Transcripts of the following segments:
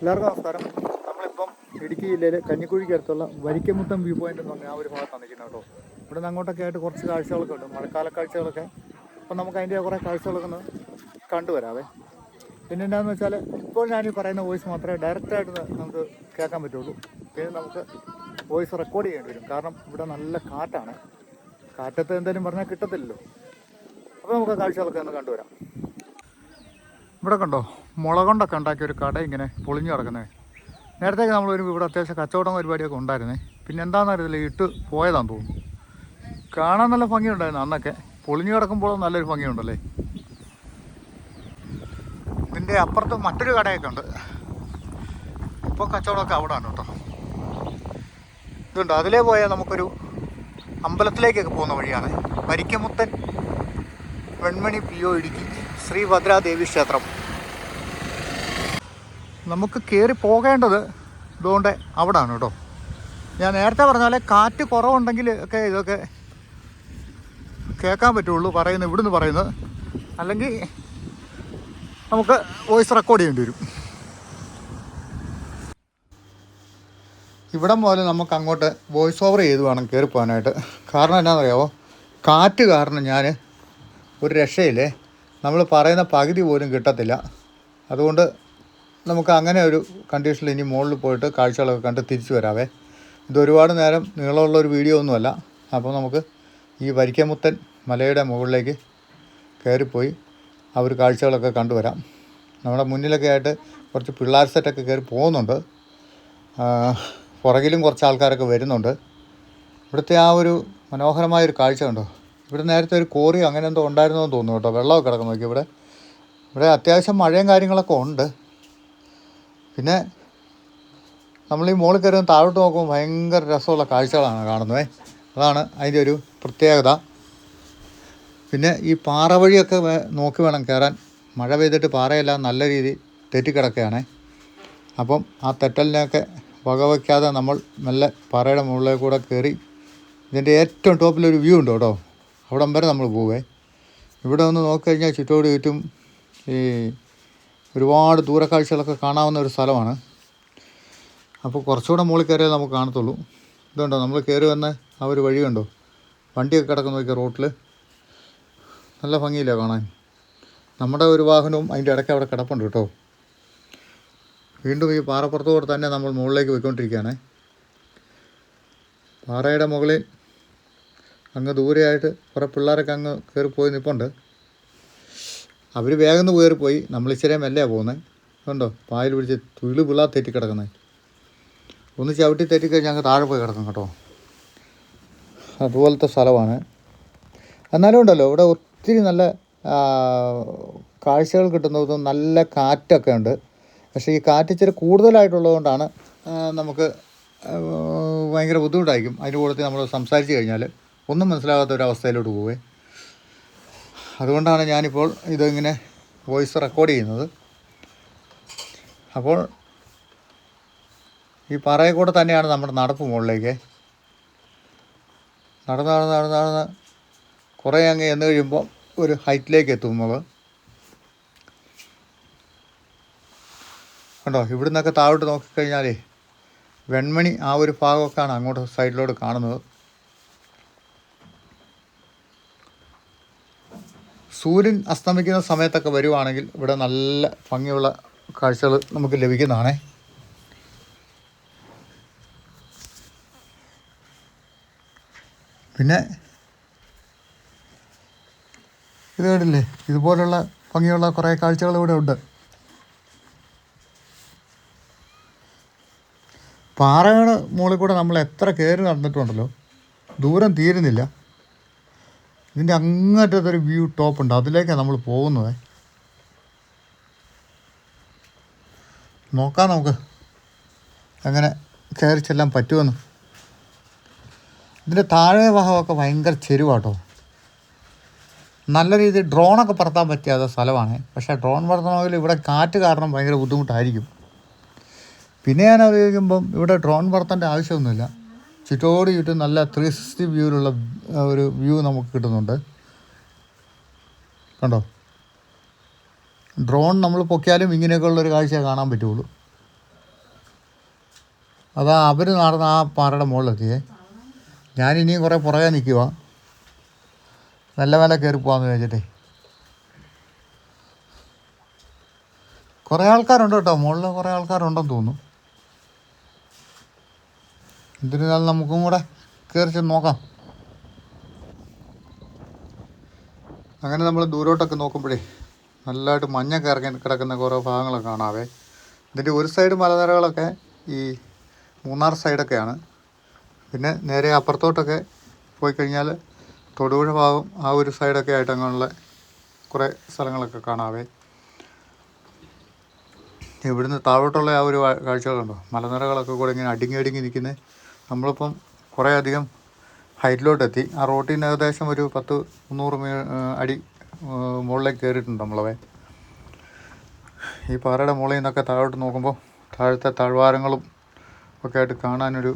എല്ലാവർക്കും നമസ്കാരം. നമ്മളിപ്പം ഇടുക്കി ജില്ലയിൽ കഞ്ഞിക്കുഴിക്കടുത്തുള്ള വരിക്കമുട്ടം വ്യൂ പോയിന്റ് എന്ന് പറഞ്ഞാൽ ആ ഒരു ഭാഗത്താണ് നിൽക്കുന്നത് കേട്ടോ. ഇവിടെ നിന്ന് അങ്ങോട്ടൊക്കെ ആയിട്ട് കുറച്ച് കാഴ്ചകളൊക്കെ ഉണ്ട്. മഴക്കാല കാഴ്ചകളൊക്കെ. അപ്പം നമുക്ക് അതിന്റെ കുറേ കാഴ്ചകളൊക്കെ ഒന്ന് കണ്ടുവരാവേ. പിന്നെ എന്താണെന്ന് വെച്ചാൽ ഇപ്പോൾ ഞാൻ ഈ പറയുന്ന വോയിസ് മാത്രമേ ഡയറക്റ്റായിട്ട് നമുക്ക് കേൾക്കാൻ പറ്റുള്ളൂ. പിന്നെ നമുക്ക് വോയിസ് റെക്കോർഡ് ചെയ്യേണ്ടി വരും. കാരണം ഇവിടെ നല്ല കാറ്റാണ്. കാറ്റത്ത് എന്തെങ്കിലും പറഞ്ഞാൽ കിട്ടത്തില്ലല്ലോ. അപ്പോൾ നമുക്ക് കാഴ്ചകളൊക്കെ ഒന്ന് കണ്ടുവരാം. ഇവിടെ കണ്ടോ? മുള കൊണ്ടൊക്കെ ഉണ്ടാക്കിയ ഒരു കട ഇങ്ങനെ പൊളിഞ്ഞു കിടക്കുന്നത് നേരത്തേക്ക് നമ്മൾ വരുമ്പോൾ ഇവിടെ അത്യാവശ്യം കച്ചവടം പരിപാടിയൊക്കെ ഉണ്ടായിരുന്നേ. പിന്നെ എന്താണെന്ന് അറിയത്തില്ല ഇട്ട് പോയതാന്ന് തോന്നുന്നു. കാണാൻ നല്ല ഭംഗിയുണ്ടായിരുന്നു അന്നൊക്കെ. പൊളിഞ്ഞു കിടക്കുമ്പോൾ നല്ലൊരു ഭംഗിയുണ്ടല്ലേ? ഇതിന്റെ അപ്പുറത്ത് മറ്റൊരു കടയൊക്കെ ഉണ്ട്. ഇപ്പോൾ കച്ചവടമൊക്കെ അവിടെയാണ് കേട്ടോ. ഇതുണ്ട്. അതിലേ പോയാൽ നമുക്കൊരു അമ്പലത്തിലേക്കൊക്കെ പോകുന്ന വഴിയാണ്. പരിക്കമുത്തൻ വെൺമണി പി ഒ ഇടുക്കി. ശ്രീ ഭദ്രാദേവി ക്ഷേത്രം. നമുക്ക് കയറി പോകേണ്ടത് ഇതുകൊണ്ട് അവിടാണ് കേട്ടോ. ഞാൻ നേരത്തെ പറഞ്ഞാലേ കാറ്റ് കുറവുണ്ടെങ്കിൽ ഒക്കെ ഇതൊക്കെ കേൾക്കാൻ പറ്റുള്ളൂ പറയുന്നത് ഇവിടുന്ന് പറയുന്നത്. അല്ലെങ്കിൽ നമുക്ക് വോയിസ് റെക്കോർഡ് ചെയ്യേണ്ടി വരും. ഇവിടം പോലെ നമുക്ക് അങ്ങോട്ട് വോയിസ് ഓവർ ചെയ്ത് വേണം കയറി പോകാനായിട്ട്. കാരണം എന്നാണെന്നറിയാമോ കാറ്റ് കാരണം ഞാൻ ഒരു രക്ഷയില്ലേ? നമ്മൾ പറയുന്ന പകുതി പോലും കിട്ടത്തില്ല. അതുകൊണ്ട് നമുക്ക് അങ്ങനെ ഒരു കണ്ടീഷനിൽ ഇനി മുകളിൽ പോയിട്ട് കാഴ്ചകളൊക്കെ കണ്ട് തിരിച്ചു വരാവേ. ഇതൊരുപാട് നേരം നീളമുള്ള ഒരു വീഡിയോ ഒന്നുമല്ല. അപ്പോൾ നമുക്ക് ഈ വരിക്കമുത്തൻ മലയുടെ മുകളിലേക്ക് കയറിപ്പോയി ആ ഒരു കാഴ്ചകളൊക്കെ കണ്ടുവരാം നമ്മുടെ മുന്നിലൊക്കെ ആയിട്ട് കുറച്ച് പിള്ളേർ സെറ്റൊക്കെ കയറി പോകുന്നുണ്ട്. പുറകിലും കുറച്ച് ആൾക്കാരൊക്കെ വരുന്നുണ്ട്. ഇവിടുത്തെ ആ ഒരു മനോഹരമായൊരു കാഴ്ച കണ്ടോ? ഇവിടെ നേരത്തെ ഒരു കോറി അങ്ങനെ എന്തോ ഉണ്ടായിരുന്നു എന്ന് തോന്നുന്നു കേട്ടോ. വെള്ളമൊക്കെ കിടക്കുന്നു. നോക്കി ഇവിടെ. ഇവിടെ അത്യാവശ്യം മഴയും കാര്യങ്ങളൊക്കെ ഉണ്ട്. പിന്നെ നമ്മൾ ഈ മുകളിൽ കയറി താഴോട്ട് നോക്കുമ്പോൾ ഭയങ്കര രസമുള്ള കാഴ്ചകളാണ് കാണുന്നത്. അതാണ് അതിന്റെ ഒരു പ്രത്യേകത. പിന്നെ ഈ പാറ വഴിയൊക്കെ നോക്കി വേണം കയറാൻ. മഴ പെയ്തിട്ട് പാറയെല്ലാം നല്ല രീതി തെറ്റിക്കിടക്കുകയാണേ. അപ്പം ആ തെറ്റലിനെയൊക്കെ വകവയ്ക്കാതെ നമ്മൾ നല്ല പാറയുടെ മുകളിൽ കൂടെ കയറി ഇതിന്റെ ഏറ്റവും ടോപ്പിലൊരു വ്യൂ ഉണ്ട് കേട്ടോ. അവിടം വരെ നമ്മൾ പോവേ. ഇവിടെ ഒന്ന് നോക്കിക്കഴിഞ്ഞാൽ ചുറ്റോട് ചുറ്റും ഈ ഒരുപാട് ദൂരക്കാഴ്ചകളൊക്കെ കാണാവുന്ന ഒരു സ്ഥലമാണ്. അപ്പോൾ കുറച്ചുകൂടെ മുകളിൽ കയറിയാൽ നമുക്ക് കാണത്തുള്ളൂ. ഇതുണ്ടോ? നമ്മൾ കയറി വന്ന ആ ഒരു വഴി കണ്ടോ? വണ്ടിയൊക്കെ കിടക്കുന്ന നോക്കിയ റോട്ടിൽ. നല്ല ഭംഗിയില്ല കാണാൻ? നമ്മുടെ ഒരു വാഹനവും അതിന്റെ ഇടയ്ക്ക് അവിടെ കിടപ്പുണ്ട് കേട്ടോ. വീണ്ടും ഈ പാറപ്പുറത്തോടെ തന്നെ നമ്മൾ മുകളിലേക്ക് പോയിക്കൊണ്ടിരിക്കുകയാണ്. പാറയുടെ മുകളിൽ അങ്ങ് ദൂരെയായിട്ട് കുറേ പിള്ളേരൊക്കെ അങ്ങ് കയറിപ്പോയി പോയി നിൽപ്പുണ്ട് അവർ വേഗം നിന്ന് കയറിപ്പോയി പോയി നമ്മൾ ഇച്ചിരി മെല്ലെയാണ് പോകുന്നത് കണ്ടോ? പായൽ പിടിച്ച് തുള്ളി പിള്ളാർ തെറ്റി കിടക്കുന്നത് ഒന്ന് ചവിട്ടി തെറ്റിക്കഴിഞ്ഞാൽ അങ്ങ് താഴെ പോയി കിടക്കും കേട്ടോ. അതുപോലത്തെ സ്ഥലമാണ്. എന്നാലും ഉണ്ടല്ലോ ഇവിടെ ഒത്തിരി നല്ല കാഴ്ചകൾ കിട്ടുന്നതും നല്ല കാറ്റൊക്കെ ഉണ്ട്. പക്ഷേ ഈ കാറ്റ് ഇച്ചിരി കൂടുതലായിട്ടുള്ളതുകൊണ്ടാണ് നമുക്ക് ഭയങ്കര ബുദ്ധിമുട്ടായിരിക്കും. അതിന്റെ കൂട്ടത്തിൽ നമ്മൾ സംസാരിച്ച് കഴിഞ്ഞാൽ ഒന്നും മനസ്സിലാകാത്ത ഒരു അവസ്ഥയിലോട്ട് പോവേ. അതുകൊണ്ടാണ് ഞാനിപ്പോൾ ഇതിങ്ങനെ വോയിസ് റെക്കോർഡ് ചെയ്യുന്നത്. അപ്പോൾ ഈ പറയ കൂടെ തന്നെയാണ് നമ്മുടെ നടപ്പ് മുകളിലേക്ക്. നടന്ന് നടന്ന് നടന്ന് നടന്ന് കുറേ അങ്ങ് എന്ന് കഴിയുമ്പോൾ ഒരു ഹൈറ്റിലേക്ക് എത്തുന്നത് കണ്ടോ ഇവിടുന്നൊക്കെ താഴോട്ട് നോക്കിക്കഴിഞ്ഞാലേ വെൺമണി ആ ഒരു ഭാഗമൊക്കെയാണ് അങ്ങോട്ട് സൈഡിലോട്ട് കാണുന്നത്. സൂര്യൻ അസ്തമിക്കുന്ന സമയത്തൊക്കെ വരുവാണെങ്കിൽ ഇവിടെ നല്ല ഭംഗിയുള്ള കാഴ്ചകൾ നമുക്ക് ലഭിക്കുന്നതാണേ. പിന്നെ ഇത് കണ്ടില്ലേ? ഇതുപോലുള്ള ഭംഗിയുള്ള കുറേ കാഴ്ചകൾ ഇവിടെ ഉണ്ട്. പാറയുടെ മുകളിൽ കൂടെ നമ്മൾ എത്ര കയറി നടന്നിട്ടുണ്ടല്ലോ? ദൂരം തീരുന്നില്ല. ഇതിന്റെ അങ്ങറ്റത്തൊരു വ്യൂ ടോപ്പ് ഉണ്ട്. അതിലേക്കാണ് നമ്മൾ പോകുന്നത്. നോക്കാം നമുക്ക് അങ്ങനെ കയറി ചെല്ലാൻ പറ്റുമെന്ന്. ഇതിന്റെ താഴെ ഭാഗമൊക്കെ ഭയങ്കര ചെരുവാട്ടോ. നല്ല രീതിയിൽ ഡ്രോണൊക്കെ പറത്താൻ പറ്റിയാത്ത സ്ഥലമാണ്. പക്ഷേ ഡ്രോൺ പറത്തണമെങ്കിൽ ഇവിടെ കാറ്റ് കാരണം ഭയങ്കര ബുദ്ധിമുട്ടായിരിക്കും. പിന്നെ ഞാൻ ആലോചിക്കുമ്പം ഇവിടെ ഡ്രോൺ പറത്തേണ്ട ആവശ്യമൊന്നുമില്ല. ചുറ്റോട് ചുറ്റും നല്ല ത്രീ സിക്സ്റ്റി വ്യൂവിലുള്ള ഒരു വ്യൂ നമുക്ക് കിട്ടുന്നുണ്ട്. കണ്ടോ? ഡ്രോൺ നമ്മൾ പൊക്കിയാലും ഇങ്ങനെയൊക്കെയുള്ളൊരു കാഴ്ച കാണാൻ പറ്റുള്ളൂ. അതാ അവർ നടന്ന ആ പാറയുടെ മുകളിലെത്തിയേ. ഞാൻ ഇനിയും കുറേ പുറകെ നിൽക്കുക നല്ല വില കയറി പോകാമെന്ന് വെച്ചിട്ടേ കുറേ ആൾക്കാരുണ്ട് കേട്ടോ. മുകളിൽ കുറേ ആൾക്കാരുണ്ടെന്ന് തോന്നുന്നു. എന്തിനാലും നമുക്കും കൂടെ കയറി ചെന്ന് നോക്കാം. അങ്ങനെ നമ്മൾ ദൂരോട്ടൊക്കെ നോക്കുമ്പോഴേ നല്ലതായിട്ട് മഞ്ഞ ഇറങ്ങി കിടക്കുന്ന കുറേ ഭാഗങ്ങളൊക്കെ കാണാവേ. ഇതിന്റെ ഒരു സൈഡ് മലനിരകളൊക്കെ ഈ മൂന്നാർ സൈഡൊക്കെയാണ് പിന്നെ നേരെ അപ്പുറത്തോട്ടൊക്കെ പോയി കഴിഞ്ഞാൽ തൊടുപുഴ ഭാഗം ആ ഒരു സൈഡൊക്കെ ആയിട്ട് അങ്ങനെയുള്ള കുറേ സ്ഥലങ്ങളൊക്കെ കാണാവേ. ഇവിടുന്ന് താഴോട്ടുള്ള ആ ഒരു കാഴ്ചകളുണ്ടോ? മലനിരകളൊക്കെ കൂടെ ഇങ്ങനെ അടുങ്ങി അടുങ്ങി നിൽക്കുന്നത് നമ്മളിപ്പം കുറേ അധികം ഹൈറ്റിലോട്ടെത്തി. ആ റോട്ടിൽ നിന്ന് ഏകദേശം ഒരു പത്ത് മുന്നൂറ് മീ അടി മുകളിലേക്ക് കയറിയിട്ടുണ്ട് നമ്മളവേ ഈ പാറയുടെ മുകളിൽ നിന്നൊക്കെ താഴോട്ട് നോക്കുമ്പോൾ താഴത്തെ താഴ്വാരങ്ങളും ഒക്കെ ആയിട്ട് കാണാനൊരു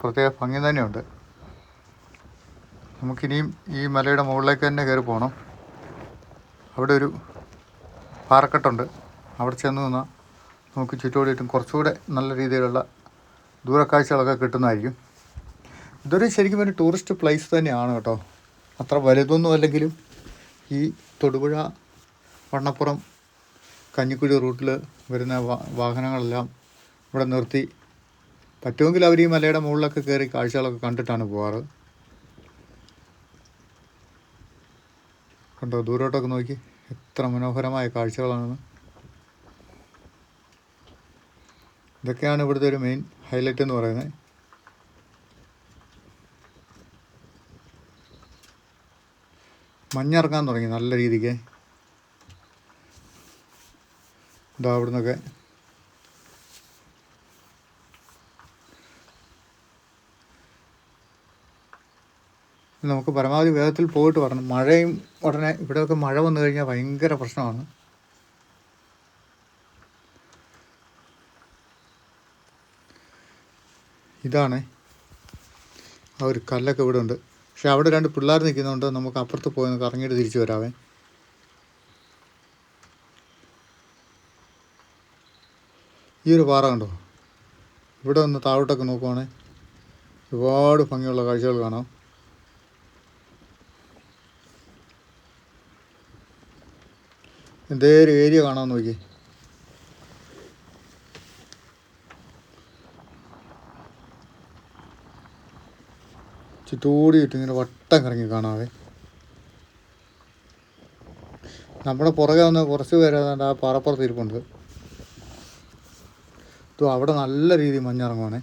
പ്രത്യേക ഭംഗി തന്നെയുണ്ട്. നമുക്കിനിയും ഈ മലയുടെ മുകളിലേക്ക് തന്നെ കയറി പോകണം. അവിടെ ഒരു പാറക്കെട്ടുണ്ട്. അവിടെ ചെന്ന് നിന്നാൽ നമുക്ക് ചുറ്റോടിയിട്ടും കുറച്ചുകൂടെ നല്ല രീതിയിലുള്ള ദൂരക്കാഴ്ചകളൊക്കെ കിട്ടുന്നതായിരിക്കും. ഇതൊരു ശരിക്കും ഒരു ടൂറിസ്റ്റ് പ്ലേസ് തന്നെയാണ് കേട്ടോ. അത്ര വലുതൊന്നും അല്ലെങ്കിലും ഈ തൊടുപുഴ വണ്ണപ്പുറം കഞ്ഞിക്കുഴി റൂട്ടിൽ വരുന്ന വാഹനങ്ങളെല്ലാം ഇവിടെ നിർത്തി. പറ്റുമെങ്കിൽ അവർ ഈ മലയുടെ മുകളിലൊക്കെ കയറി കാഴ്ചകളൊക്കെ കണ്ടിട്ടാണ് പോകാറ് കണ്ടോ ദൂരോട്ടൊക്കെ നോക്കി. എത്ര മനോഹരമായ കാഴ്ചകളാണെന്ന് ഇതൊക്കെയാണ് ഇവിടുത്തെ ഒരു മെയിൻ ഹൈലൈറ്റ് എന്ന് പറയുന്നത്. മഞ്ഞിറങ്ങാൻ തുടങ്ങി നല്ല രീതിക്ക്. ഇതാ അവിടുന്നൊക്കെ. നമുക്ക് പരമാവധി വേഗത്തിൽ പോയിട്ട് വരണം. മഴയും ഉടനെ ഇവിടെയൊക്കെ മഴ വന്നു കഴിഞ്ഞാൽ ഭയങ്കര പ്രശ്നമാണ്. ഇതാണ് ആ ഒരു കല്ലൊക്കെ ഇവിടെ ഉണ്ട്. പക്ഷെ അവിടെ രണ്ട് പിള്ളേർ നിൽക്കുന്നതുകൊണ്ട് നമുക്ക് അപ്പുറത്ത് പോയി കറങ്ങിയിട്ട് തിരിച്ചു വരാവേ. ഈ ഒരു പാറ കണ്ടോ? ഇവിടെ ഒന്ന് താഴോട്ടൊക്കെ നോക്കുവാണേ. ഒരുപാട് ഭംഗിയുള്ള കാഴ്ചകൾ കാണാം. എന്തേ ഒരു ഏരിയ കാണാൻ നോക്കി ചുറ്റോടിയിട്ട് ഇങ്ങനെ വട്ടം കറങ്ങി കാണാവേ. നമ്മുടെ പുറകെ വന്ന് കുറച്ച് പേരാതാണ്ട് ആ പാറപ്പുറത്ത് ഇരിപ്പുണ്ട്. ഇതോ അവിടെ നല്ല രീതിയിൽ മഞ്ഞിറങ്ങുവാണേ.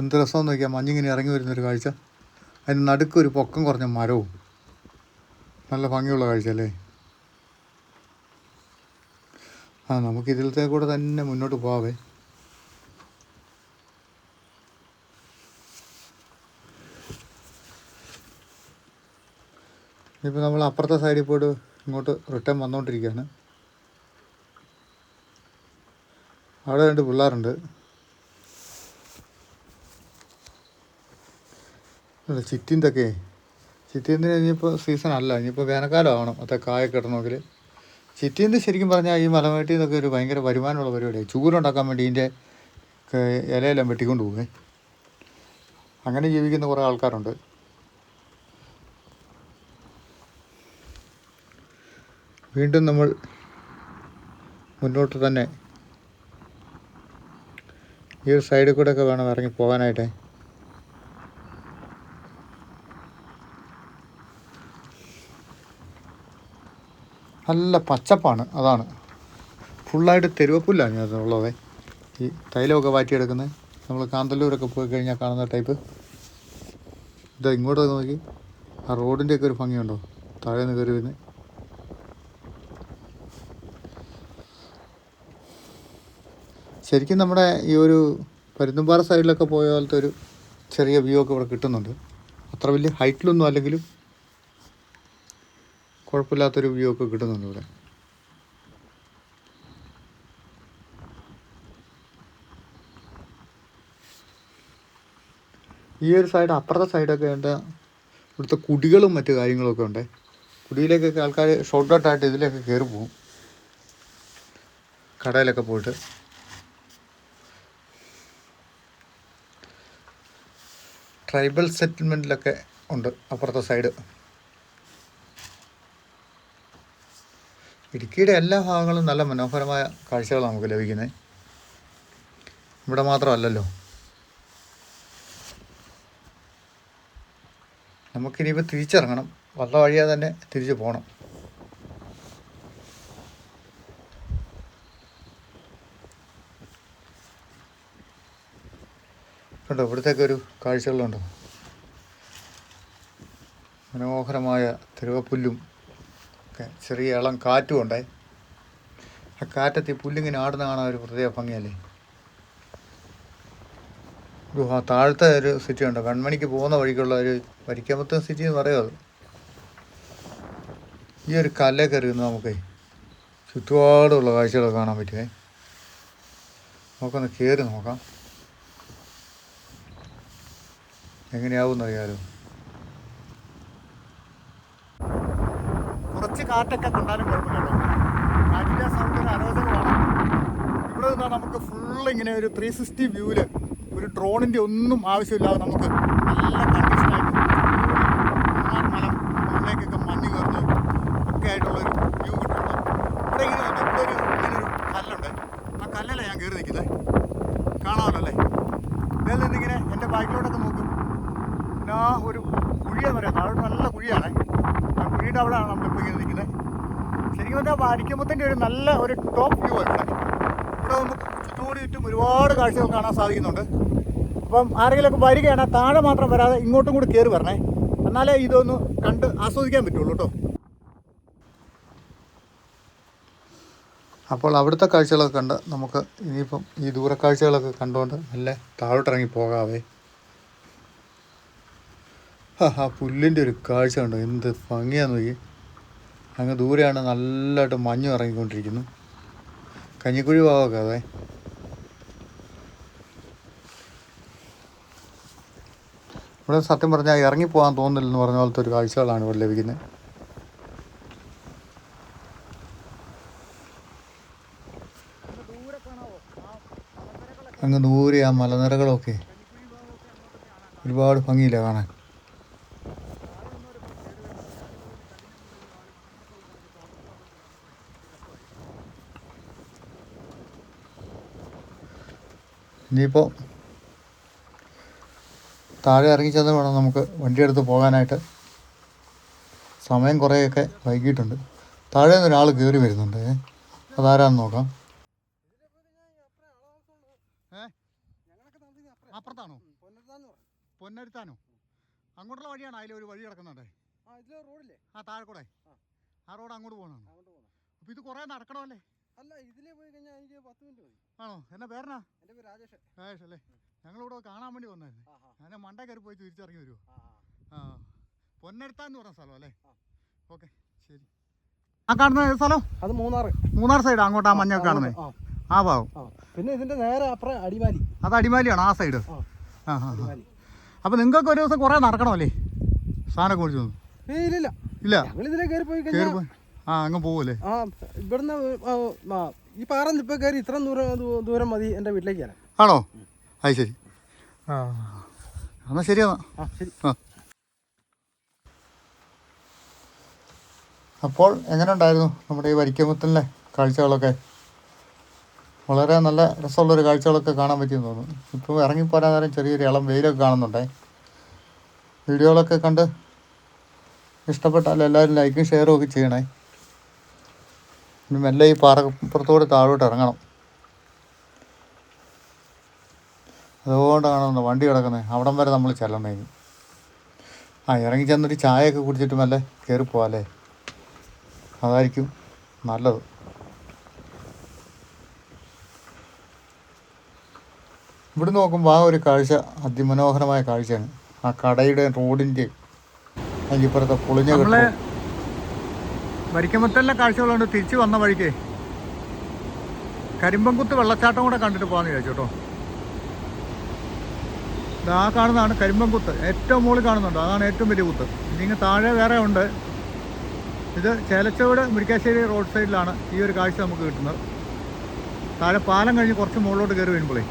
എന്ത് രസമെന്ന് നോക്കിയാൽ മഞ്ഞിങ്ങനെ ഇറങ്ങി വരുന്നൊരു കാഴ്ച. അതിന് നടുക്ക് ഒരു പൊക്കം കുറഞ്ഞ മരവും. നല്ല ഭംഗിയുള്ള കാഴ്ച അല്ലേ ആ നമുക്ക് ഇതിലത്തെ കൂടെ തന്നെ മുന്നോട്ട് പോവാവേ. ഇപ്പോൾ നമ്മൾ അപ്പുറത്തെ സൈഡിൽ പോയിട്ട് ഇങ്ങോട്ട് റിട്ടേൺ വന്നുകൊണ്ടിരിക്കുകയാണ് അവിടെ രണ്ട് പിള്ളേരുണ്ട്. ചിറ്റിന്റെയൊക്കെ ചിറ്റീന്തിന് ഇനിയിപ്പോൾ സീസൺ അല്ല ഇനിയിപ്പോൾ വേനൽക്കാലം ആവണം. അത്ര കായ ഇടണമെങ്കിൽ ചിറ്റീന്ത് ശരിക്കും പറഞ്ഞാൽ ഈ മലമേട്ടിൽ നിന്നൊക്കെ ഒരു ഭയങ്കര വരുമാനമുള്ള പരിപാടിയാണ് ചൂരുണ്ടാക്കാൻ വേണ്ടി ഇതിന്റെ ഇലയെല്ലാം വെട്ടിക്കൊണ്ട് പോകുമേ അങ്ങനെ ജീവിക്കുന്ന കുറേ ആൾക്കാരുണ്ട്. വീണ്ടും നമ്മൾ മുന്നോട്ട് തന്നെ ഈ ഒരു സൈഡിൽ കൂടെ ഒക്കെ വേണം ഇറങ്ങി പോകാനായിട്ട്. നല്ല പച്ചപ്പാണ് അതാണ്. ഫുള്ളായിട്ട് തെരുവപ്പുല്ലാണ് ഉള്ളത്. ഈ തൈലമൊക്കെ വാറ്റിയെടുക്കുന്നത്. നമ്മൾ കാന്തല്ലൂരൊക്കെ പോയി കഴിഞ്ഞാൽ കാണുന്ന ടൈപ്പ് ഇതാ ഇങ്ങോട്ട് നോക്കി. ആ റോഡിന്റെയൊക്കെ ഒരു ഭംഗിയുണ്ടോ? താഴെ നിന്ന് കയറി വരുന്നത്. ശരിക്കും നമ്മുടെ ഈ ഒരു പരുന്തുംപാറ സൈഡിലൊക്കെ പോയ പോലത്തെ ഒരു ചെറിയ വ്യൂ ഒക്കെ ഇവിടെ കിട്ടുന്നുണ്ട്. അത്ര വലിയ ഹൈറ്റിലൊന്നും അല്ലെങ്കിലും കുഴപ്പമില്ലാത്തൊരു വ്യൂ ഒക്കെ കിട്ടുന്നുണ്ട് ഇവിടെ. ഈ ഒരു സൈഡ് അപ്പുറത്തെ സൈഡൊക്കെ ഉണ്ട്. ഇവിടുത്തെ കുടികളും മറ്റു കാര്യങ്ങളൊക്കെ ഉണ്ട്. കുടിയിലേക്കൊക്കെ ആൾക്കാർ ഷോർട്ട് ഔട്ടായിട്ട് ഇതിലേക്ക് കയറി പോകും കടയിലൊക്കെ പോയിട്ട്. ട്രൈബൽ സെറ്റിൽമെന്റിലൊക്കെ ഉണ്ട് അപ്പുറത്തെ സൈഡ്. ഇടുക്കിയുടെ എല്ലാ ഭാഗങ്ങളും നല്ല മനോഹരമായ കാഴ്ചകളാണ് നമുക്ക് ലഭിക്കുന്നത്. ഇവിടെ മാത്രമല്ലല്ലോ. നമുക്കിനിയിപ്പോൾ തിരിച്ചിറങ്ങണം. വല്ല വഴിയാതെ തന്നെ തിരിച്ചു പോകണം കണ്ടോ ഇവിടുത്തേക്ക് ഒരു കാഴ്ചകളുണ്ടോ. മനോഹരമായ തിരുവപ്പുല്ലും ഒക്കെ ചെറിയ ഇളം കാറ്റും ഉണ്ടേ. ആ കാറ്റത്ത് ഈ പുല്ലിങ്ങനെ ആടുന്ന കാണാൻ ഒരു പ്രത്യേക ഭംഗിയല്ലേ? ഒരു താഴത്തെ ഒരു സിറ്റി ഉണ്ടോ കൺമണിക്ക് പോകുന്ന വഴിക്കുള്ള ഒരു വരിക്കമത്തെ സിറ്റി എന്ന് പറയുമോ ഈ ഒരു കല്ലേ കയറി നിന്ന് നമുക്ക് ചുറ്റുപാടുള്ള കാഴ്ചകളൊക്കെ കാണാൻ പറ്റുമേ നമുക്കൊന്ന് കയറി നോക്കാം. എങ്ങനെയാവും അറിയാലോ കുറച്ച് കാറ്റൊക്കെ കൊണ്ടാലും കുഴപ്പമില്ലല്ലോ. കാറ്റിന്റെ സൗണ്ട് അരോചകമാണ്. ഇവിടെ നിന്നാൽ നമുക്ക് ഫുള്ള് ഇങ്ങനെ ഒരു ത്രീ സിക്സ്റ്റി വ്യൂവിൽ ഒരു ഡ്രോണിന്റെ ഒന്നും ആവശ്യമില്ലാതെ നമുക്ക് നല്ല കണ്ടീഷനായിട്ട് മൂന്നാർ മല മുകളിലേക്കൊക്കെ മഞ്ഞ് കയറുന്നു ഒക്കെ ആയിട്ടുള്ള ഒരു വ്യൂ കിട്ടുള്ളൂ ഇവിടെ ഇങ്ങനെ ഉണ്ട് ഇവിടെ ഒരു ഇങ്ങനെ ഒരു കല്ലുണ്ട് ആ കല്ലല്ല ഞാൻ കയറി നിൽക്കുന്നത് കാണാമല്ലോ അല്ലേ ഇതിൽ നിന്നിങ്ങനെ എന്റെ ബാക്കിലോട്ടൊക്കെ നോക്കും പിന്നെ ആ ഒരു കുഴിയെന്ന് പറയാം താഴോട്ട് നല്ല കുഴിയാണ് ആ കുഴിയുടെ അവിടെയാണ് നമ്മളിപ്പോൾ ഇങ്ങനെ നിൽക്കുന്നത് വാരിക്കുമ്പത്തിന്റെ ഒരു നല്ല ഒരു ടോപ്പ് വ്യൂ ആണ് ഇവിടെ നമുക്ക് ചുറ്റോടി ചുറ്റും ഒരുപാട് കാഴ്ചകൾ കാണാൻ സാധിക്കുന്നുണ്ട്. അപ്പം ആരെങ്കിലുമൊക്കെ വരികയാണ് താഴെ മാത്രം വരാതെ ഇങ്ങോട്ടും കൂടി കയറി വരണേ. എന്നാലേ ഇതൊന്ന് കണ്ട് ആസ്വദിക്കാൻ പറ്റുള്ളൂ കേട്ടോ. അപ്പോൾ അവിടുത്തെ കാഴ്ചകളൊക്കെ കണ്ട് നമുക്ക് ഇനിയിപ്പം ഈ ദൂരക്കാഴ്ചകളൊക്കെ കണ്ടുകൊണ്ട് നല്ല താഴോട്ടിറങ്ങി പോകാവേ. ആ പുല്ലിന്റെ ഒരു കാഴ്ച കണ്ടോ? എന്ത് ഭംഗിയാന്ന് നോക്കി അങ്ങ് ദൂരെയാണ് നല്ലതായിട്ട് മഞ്ഞ് ഇറങ്ങിക്കൊണ്ടിരിക്കുന്നു കഞ്ഞിക്കുഴി ഭാഗമൊക്കെ അതെ ഇവിടെ സത്യം പറഞ്ഞാൽ ഇറങ്ങിപ്പോകാൻ തോന്നുന്നില്ലെന്ന് പറഞ്ഞ പോലത്തെ ഒരു കാഴ്ചകളാണ് ഇവിടെ ലഭിക്കുന്നത്. അങ്ങ് ദൂരെ ആ മലനിരകളൊക്കെ. ഒരുപാട് ഭംഗിയില്ല കാണാൻ. ഇനിയിപ്പോൾ താഴെ ഇറങ്ങി ചെന്ന് വേണം നമുക്ക് വണ്ടിയെടുത്ത് പോകാനായിട്ട്. സമയം കുറേയൊക്കെ വൈകിട്ടുണ്ട് താഴെ നിന്ന് ഒരാൾ കയറി വരുന്നുണ്ട്. അതാരാന്ന് നോക്കാം. അപ്പുറത്താണോ? പൊന്നരുത്താനോ അങ്ങോട്ടുള്ള വഴിയാണ്? അതിൽ ഒരു വഴി കിടക്കുന്നുണ്ടേ. ആ താഴെക്കൂടെ റോഡില്ലേ? ആ താഴെ കൂടെ. ആ. റോഡ് അങ്ങോട്ട് പോകണം അപ്പോൾ ഇത് കുറേ നടക്കണമല്ലേ? അല്ല ഇതിലേ പോയി കഴിഞ്ഞാൽ എനിക്ക് പത്ത് മിനിറ്റ് മതി. ആണോ? എന്നാ പേരനാ എന്റെ പേര് രാജേഷ്. രാജേഷ് അല്ലേ? ഞങ്ങളിവിടെ കാണാൻ വേണ്ടി വന്നായിരുന്നു ഞാൻ മണ്ട കയറി പോയി തിരിച്ചിറങ്ങി വരുമോ ആ എന്ന് പറഞ്ഞ സ്ഥലം അല്ലേ. ഓക്കെ ശരി. ആ കാണുന്ന സ്ഥലം? അത് മൂന്നാറ്. മൂന്നാർ സൈഡ് അങ്ങോട്ട് ആ മഞ്ഞ കാണുന്നത് ആ ഭാവം ഭാഗം. പിന്നെ ഇതിന്റെ നേരെ അപ്പുറം അടിമാലി. അത് അടിമാലിയാണ് ആ സൈഡ് ആ. ആ. അപ്പോൾ നിങ്ങൾക്ക് ഒരു ദിവസം കുറെ നടക്കണമല്ലേ? സാധനം മേടിച്ചു ഇല്ല. ഇല്ല ഞങ്ങൾ ഇതിലേ കയറി പോയി. കഴിഞ്ഞാൽ ആ അങ്ങ് പോവല്ലേ ആ ഇവിടുന്ന് ആ, ഈ പാറന്ന് ഇപ്പൊ കയറി ഇത്ര ദൂരം ദൂ- ദൂരം മതി എന്റെ വീട്ടിലേക്ക് വരാൻ. ആണോ? അത് ശരി. ആ. എന്നാൽ ശരിയെന്നാ ആ ശരി. ആ. അപ്പോൾ എങ്ങനെ ഉണ്ടായിരുന്നു നമ്മുടെ ഈ വരിക്കമുത്തലിലെ കാഴ്ചകളൊക്കെ? വളരെ നല്ല രസമുള്ളൊരു കാഴ്ചകളൊക്കെ കാണാൻ പറ്റിയെന്ന് തോന്നുന്നു. ഇപ്പോൾ ഇറങ്ങിപ്പോരാൻ നേരം ചെറിയൊരു ഇളം വെയിലൊക്കെ കാണുന്നുണ്ടേ. വീഡിയോകളൊക്കെ കണ്ട് ഇഷ്ടപ്പെട്ടാൽ എല്ലാവരും ലൈക്കും ഷെയറും ഒക്കെ ചെയ്യണേ. ഇനി മെല്ലെ ഈ പാറപ്പുറത്തോട് താഴോട്ട് ഇറങ്ങണം. അതുകൊണ്ടാണ് വണ്ടി കിടക്കുന്നത് അവിടം വരെ നമ്മൾ ചെല്ലണേ ഇനി. ആ ഇറങ്ങി ചെന്നൊരു ചായയൊക്കെ കുടിച്ചിട്ട് മെല്ലെ കയറി പോവാല്ലേ? അതായിരിക്കും നല്ലത്. ഇവിടെ നോക്കുമ്പോൾ ആ ഒരു കാഴ്ച അതിമനോഹരമായ കാഴ്ചയാണ്. ആ കടയുടെ റോഡിന്റെ അതിപ്പുറത്തെ പൊളിഞ്ഞ വരിക്കമുത്തലിലെ കാഴ്ചകളുണ്ട്. തിരിച്ചു വന്ന വഴിക്ക്. കരിമ്പൻകുത്ത് വെള്ളച്ചാട്ടം കൂടെ കണ്ടിട്ട് പോകാന്ന് വിചാരിച്ചു കേട്ടോ. ഇതാ കാണുന്നതാണ് കരിമ്പൻകുത്ത് ഏറ്റവും മുകളിൽ കാണുന്നുണ്ട്. അതാണ് ഏറ്റവും വലിയ കുത്ത്. ഇനി താഴെ വേറെ ഉണ്ട്. ഇത് ചേലച്ചോട് മുരിക്കാശ്ശേരി റോഡ് സൈഡിലാണ് ഈ ഒരു കാഴ്ച നമുക്ക് കിട്ടുന്നത്. താഴെ പാലം കഴിഞ്ഞ് കുറച്ച് മുകളിലോട്ട് കയറി വരുമ്പോഴേ